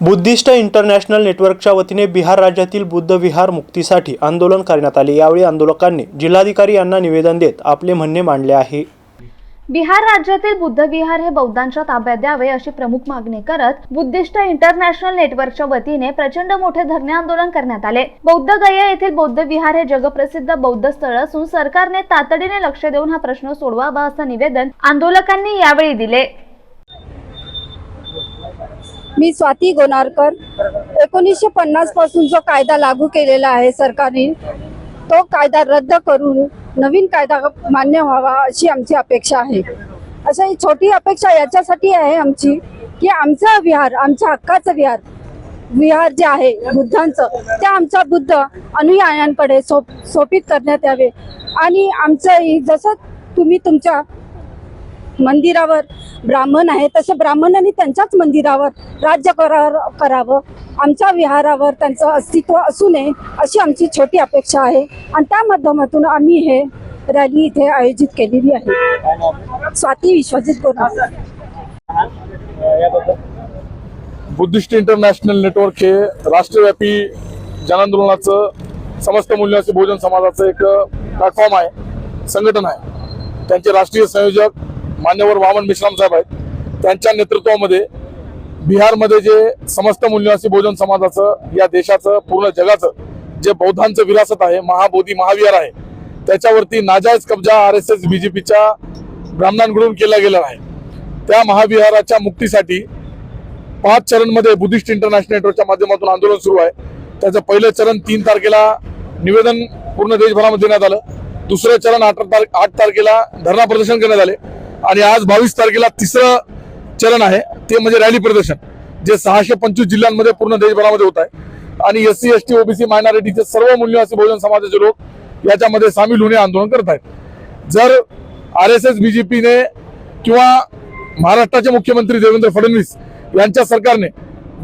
Buddhist international नेटवर्कच्या वतीने बिहार राज्यातील बुद्ध विहार मुक्तीसाठी आंदोलन करण्यात आले. यावेळी आंदोलकांनी जिल्हाधिकारी यांना निवेदन देत आपले म्हणणे मांडले आहे. बिहार राज्यातील बुद्ध विहार हे बौद्धांच्या ताब्यात द्यावे अशी प्रमुख मागणी करत बुद्धिस्ट इंटरनॅशनल नेटवर्कच्या वतीने प्रचंड मोठे धरणे आंदोलन करण्यात आले. बौद्ध गया येथील बौद्ध विहार हे जगप्रसिद्ध बौद्ध स्थळ असून सरकारने तातडीने लक्ष देऊन हा प्रश्न सोडवावा असं निवेदन आंदोलकांनी यावेळी दिले. मी स्वाती गोनारकर एकोणीसशे पन्नासपासून जो कायदा लागू केलेला आहे सरकारने तो कायदा रद्द करून नवीन कायदा मान्य व्हावा अशी आमची अपेक्षा आहे. अशा ही छोटी अपेक्षा याच्यासाठी आहे आमची की आमचा विहार आमच्या हक्काचं विहार विहार जे आहे बुद्धांचं ते आमचा बुद्ध अनुयायांकडे सोप सोपित करण्यात यावे. आणि आमचं जसं तुम्ही तुमच्या मंदिरावर ब्राह्मण आहे तसे ब्राह्मणांनी त्यांच्याच मंदिरावर राज्य करा करावं. आमच्या विहारावर त्यांचं अस्तित्व असू नये अशी आमची छोटी अपेक्षा आहे. आणि त्या माध्यमातून आम्ही हे रॅली इथे आयोजित केलेली आहे. स्वाती विश्वजित गोरा बुद्धिस्ट इंटरनॅशनल नेटवर्क हे राष्ट्रव्यापी जनांदोलनाचं समस्त मूल्यांचे बहुजन समाजाचं एक प्लॅटफॉर्म आहे संघटन आहे. त्यांचे राष्ट्रीय संयोजक मान्यवर वामन मिश्राम साहेब आहेत. त्यांच्या नेतृत्वामध्ये बिहारमध्ये जे समस्त मूल्यवासी बहुजन समाजाचं या देशाचं पूर्ण जगाचं जे बौद्धांचं विरासत आहे महाबोधी महाविहार आहे त्याच्यावरती नाजायज कब्जा आर एस एस बीजेपीच्या ब्राह्मणांकडून केला गेला आहे. त्या महाविहाराच्या मुक्तीसाठी पाच चरणमध्ये बुद्धिस्ट इंटरनॅशनल नेटवर्कच्या माध्यमातून आंदोलन सुरू आहे. त्याचं पहिलं चरण तीन तारखेला निवेदन पूर्ण देशभरामध्ये देण्यात आलं. दुसरं चरण आठ तारख आठ तारखेला धरणा प्रदर्शन करण्यात आले. आणि आज बावीस तारखेला तिसरं चरण आहे. ते म्हणजे रॅली प्रदर्शन जे सहाशे पंचवीस जिल्ह्यांमध्ये पूर्ण देशभरामध्ये होत आहे. आणि S C S T OBC मायनॉरिटीचे सर्व मूल्यवासी बहुजन समाजाचे लोक याच्यामध्ये सामील होणे आंदोलन करत आहेत. जर आर एस एस बीजेपीने किंवा महाराष्ट्राचे मुख्यमंत्री देवेंद्र फडणवीस यांच्या सरकारने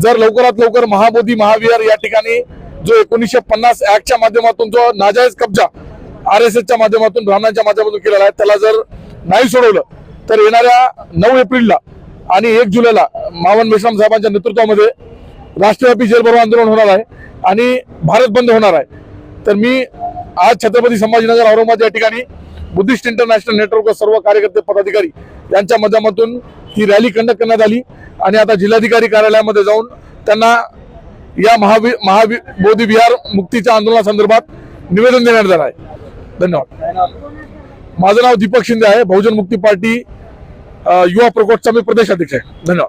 जर लवकरात लवकर महाबोधी महाविहार या ठिकाणी जो एकोणीसशे पन्नास ऍक्टच्या माध्यमातून जो नाजायज कब्जा आर एस एसच्या माध्यमातून ब्राह्मणांच्या माध्यमातून केलेला आहे त्याला जर नाही सोडवलं तर येणाऱ्या नऊ एप्रिलला आणि एक जुलैला मावन मेश्राम साहेबांच्या नेतृत्वामध्ये राष्ट्रव्यापी जेलभरो आंदोलन होणार आहे आणि भारत बंद होणार आहे. तर मी आज छत्रपती संभाजीनगर औरंगाबाद या ठिकाणी बुद्धिस्ट इंटरनॅशनल नेटवर्क सर्व कार्यकर्ते पदाधिकारी यांच्या माध्यमातून ही रॅली कंडक्ट करण्यात आली आणि आता जिल्हाधिकारी कार्यालयामध्ये जाऊन त्यांना या महावि महावि बोधी विहार मुक्तीच्या आंदोलनासंदर्भात निवेदन देण्यात आलं आहे. धन्यवाद. माझं नाव दीपक शिंदे आहे. बहुजन मुक्ती पार्टी युवा प्रकोष्ठचा मी प्रदेशाध्यक्ष आहे. धन्यवाद.